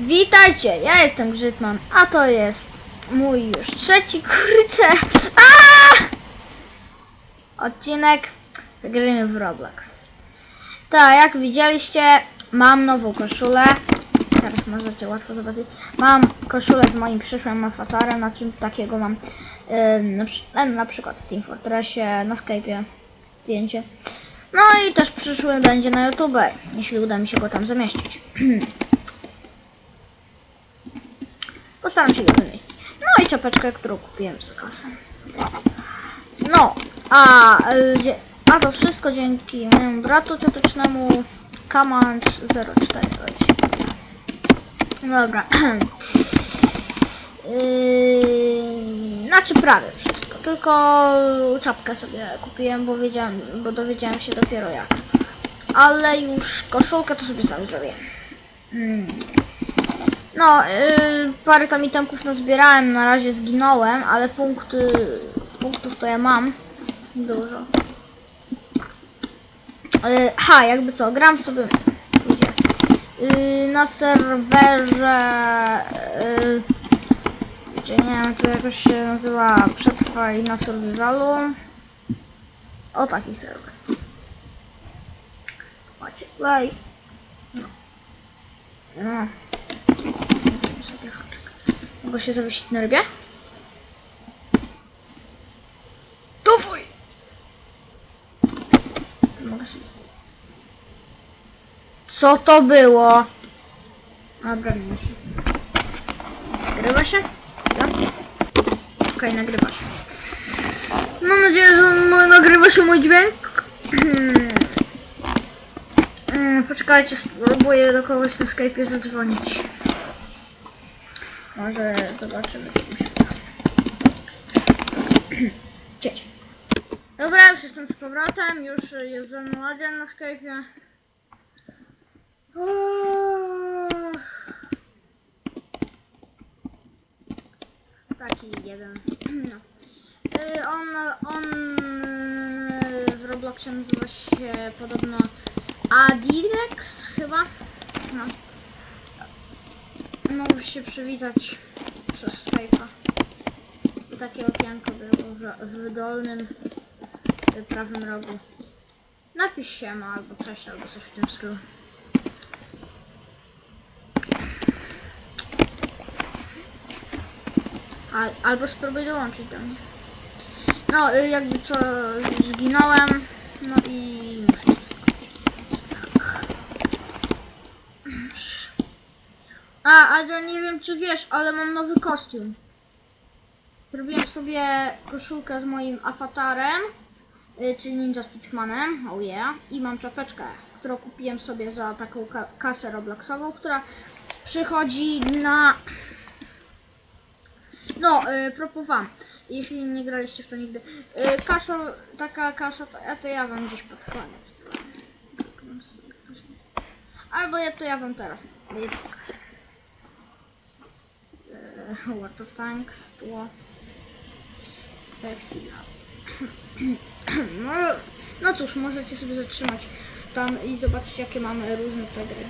Witajcie, ja jestem Grzytman, a to jest mój już trzeci kurczę odcinek zagramy w Roblox. Tak, jak widzieliście, mam nową koszulę. Teraz możecie łatwo zobaczyć. Mam koszulę z moim przyszłym awatarem, na czym takiego mam yy, na, e, na przykład w Team Fortressie, na Skype'ie zdjęcie. No i też przyszły będzie na YouTube, jeśli uda mi się go tam zamieścić. Postaram się go zamieścić. No i czapeczkę, którą kupiłem za kasę. No, a, dzie- a to wszystko dzięki mojemu bratu ciotecznemu Kamanch 04. Dobra. Yy, znaczy prawie wszystko. Tylko czapkę sobie kupiłem, bo wiedziałem, bo dowiedziałem się dopiero jak. Ale już koszulkę to sobie sam zrobię. Mm. No, yy, parę tam itemków nazbierałem, na razie zginąłem, ale punkty, punktów to ja mam. Dużo. Yy, ha, jakby co, gram sobie? Yy, na serwerze yy, gdzie nie wiem, to jakoś się nazywa Przetrwaj na survivalu. O taki serwer. Macie, lej. No. No. Mogę się zawiesić na rybie? Się... Co to było? Dobra, nie się. Nagrywa się? Tak? Okej, nagrywa się. Mam nadzieję, że nagrywa się mój dźwięk. Mm, Poczekajcie, spróbuję do kogoś na Skype'ie zadzwonić. Może zobaczymy, czy mi się. Cześć. Dobra, już jestem z powrotem, już jest ze mną Adrian na Skype'ie. Taki jeden. No. Y, On, on y, w Robloxie nazywa się podobno Adirex chyba. No. Mogę się przywitać przez Skype'a. Takie okienko było w, w dolnym y, prawym rogu. Napisz się ma albo cześć, albo coś w tym stylu. Al, albo spróbuj dołączyć do mnie. No, y, jakby co, zginąłem. No i muszę się A, Adrian, nie wiem czy wiesz, ale mam nowy kostium. Zrobiłem sobie koszulkę z moim awatarem, y, czyli Ninja Stitchmanem, oh yeah, i mam czapeczkę, którą kupiłem sobie za taką ka- kasę Robloxową, która przychodzi na no, y, propos wam, jeśli nie graliście w to nigdy. Y, kasa, taka kasa, to, to ja wam gdzieś pod koniec. Tak, Albo ja to ja wam teraz nie pokażę. Y, World of Tanks, tło. Chwila. No, no cóż, możecie sobie zatrzymać tam i zobaczyć jakie mamy różne te gry.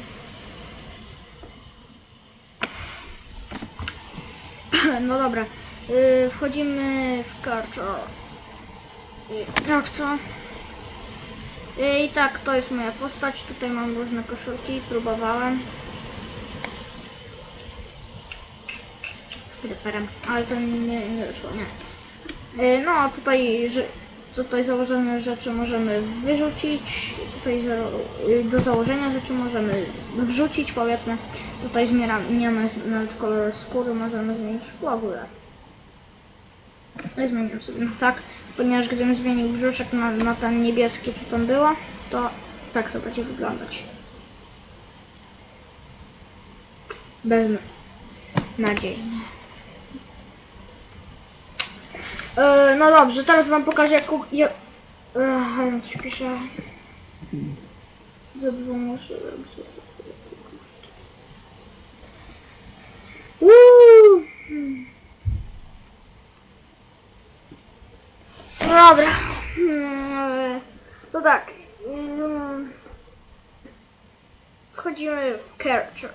No dobra, yy, wchodzimy w karczo. Yy, Jak co? Yy, I tak, to jest moja postać. Tutaj mam różne koszulki, próbowałem. Ale to nie, nie wyszło, nie. Yy, no, tutaj, że, tutaj założone rzeczy możemy wyrzucić. Tutaj yy, do założenia rzeczy możemy wrzucić, powiedzmy. Tutaj zmieniamy nawet kolor skóry, możemy zmienić w ogóle. Zmieniam sobie na tak, ponieważ gdybym zmienił brzuszek na, na ten niebieski, co tam było, to tak to będzie wyglądać. Bez nadziei. E, no dobrze, teraz wam pokażę jak... Ja, e, ja coś piszę. Za dwoma. Uuu. Dobra. To tak. Wchodzimy w character.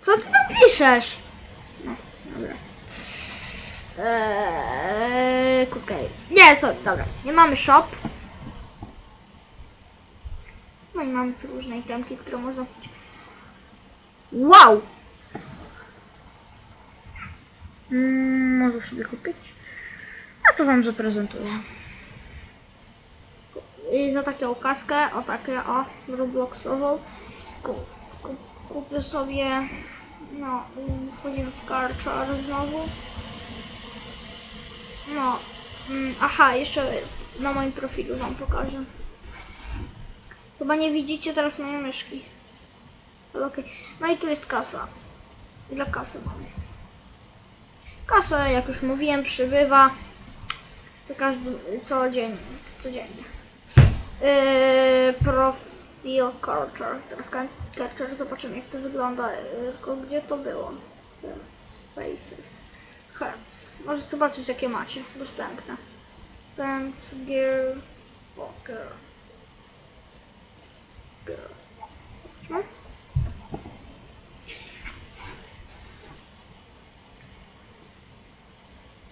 Co ty tam piszesz? No, dobra. Eee, okej. Nie, sorry, dobra. Nie mamy shop. No i mamy tu różne itemki, które można kupić. Wow! Mm, może sobie kupić? A to wam zaprezentuję. I za taką kaskę, o takie, o, Robloxową, ku, ku, kupię sobie, no, mm, wchodzimy w karczar znowu. No, mm, aha, jeszcze na moim profilu wam pokażę. Chyba nie widzicie teraz mojej myszki. Ale okej. No i tu jest kasa. Ile kasy mamy? Kasa, jak już mówiłem, przybywa. To każdy, codziennie, to codziennie. Yy, profil Catcher. Teraz Catcher, zobaczymy jak to wygląda. Yy, tylko gdzie to było? Faces, Hearts. Możecie zobaczyć jakie macie dostępne. Pants, Gear, Walker. Gear. Zobaczmy.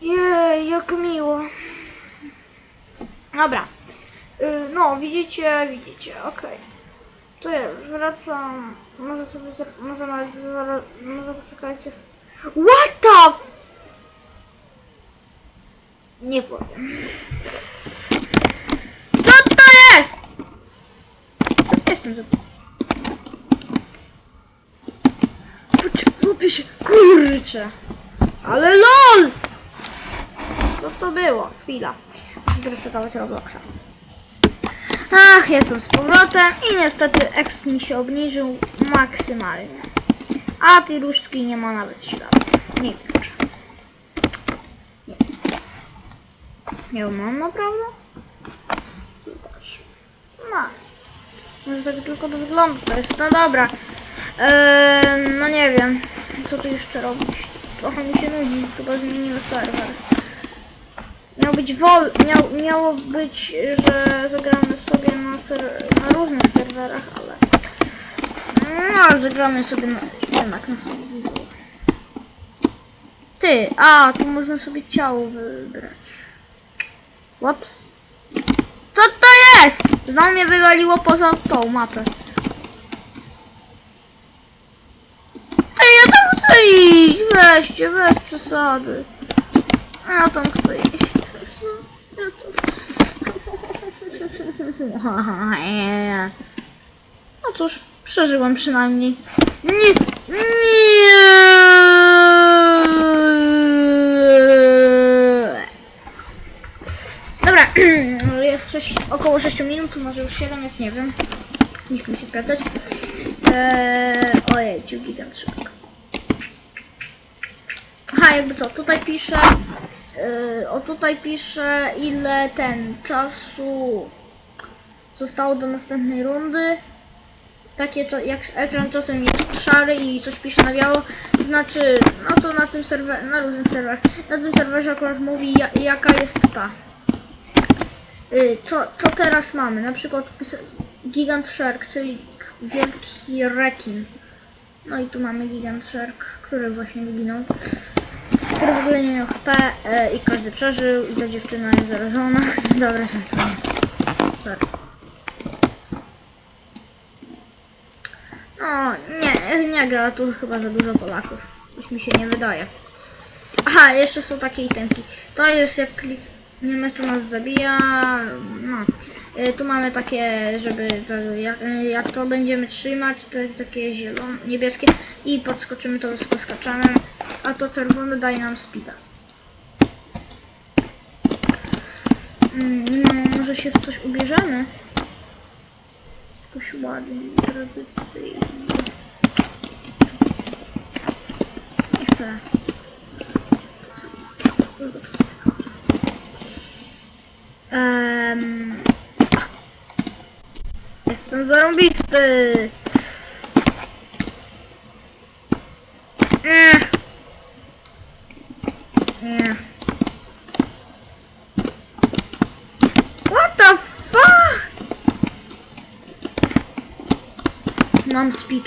Jej, jak miło. Dobra. Y, No, widzicie, widzicie, okej. To ja wracam. Może sobie, może nawet może poczekajcie. What the? Nie powiem. Co to jest? Co jestem za... Kupię się, kurczę. Ale LOL! Co to było? Chwila. Muszę zresetować Robloxa. Ach, jestem z powrotem i niestety X mi się obniżył maksymalnie. A tej różdżki nie ma nawet śladu. Nie wiem czemu. Nie wiem. Nie mam naprawdę? Zobacz. No. Może tak tylko to wygląda. To jest, no dobra. Eee, no nie wiem. Co tu jeszcze robić? Trochę mi się nudzi. Chyba zmieniłem serwer. Miał być wol, miał, miało być, że zagramy sobie na, ser, na różnych serwerach, ale no, ale zagramy sobie na, jednak na serwerze. Ty, a, tu można sobie ciało wybrać. Ups. Co to jest? Znowu mnie wywaliło poza tą mapę. Ty, ja tam chcę iść, weźcie, bez przesady. Ja tam chcę iść. Ja tam... No cóż, przeżyłem przynajmniej. Nie, nie. Dobra, jest 6, około 6 minut, może już 7 jest, nie wiem. Nie chcę się sprawdzać. Eee, ojej, gigant szybko. Aha, jakby co, tutaj pisze, yy, o tutaj pisze ile ten czasu zostało do następnej rundy. Takie, jak ekran czasem jest szary i coś pisze na biało, znaczy, no to na tym serwerze, na różnych serwerach, na tym serwerze akurat mówi ja, jaka jest ta. Yy, co, co teraz mamy? Na przykład Gigant Shark, czyli wielki rekin. No i tu mamy Gigant Shark, który właśnie wyginął który w ogóle nie miał HP e, i każdy przeżył i ta dziewczyna jest zarażona. Dobra, żartuję. Sorry. No, nie, nie gra tu chyba za dużo Polaków. Coś mi się nie wydaje. Aha, jeszcze są takie itemki. To jest jak klikniemy, to nas zabija. No. E, Tu mamy takie, żeby to, jak, jak to będziemy trzymać, to takie zielone, niebieskie i podskoczymy, to wysoko skaczemy, a to czerwone daje nam speeda. Mm, no, może się w coś ubierzemy? Jakoś ładnie, tradycyjnie. Nie chcę. To sobie, to sobie Em, Jestem zarąbisty! What the fuck? Mam speed.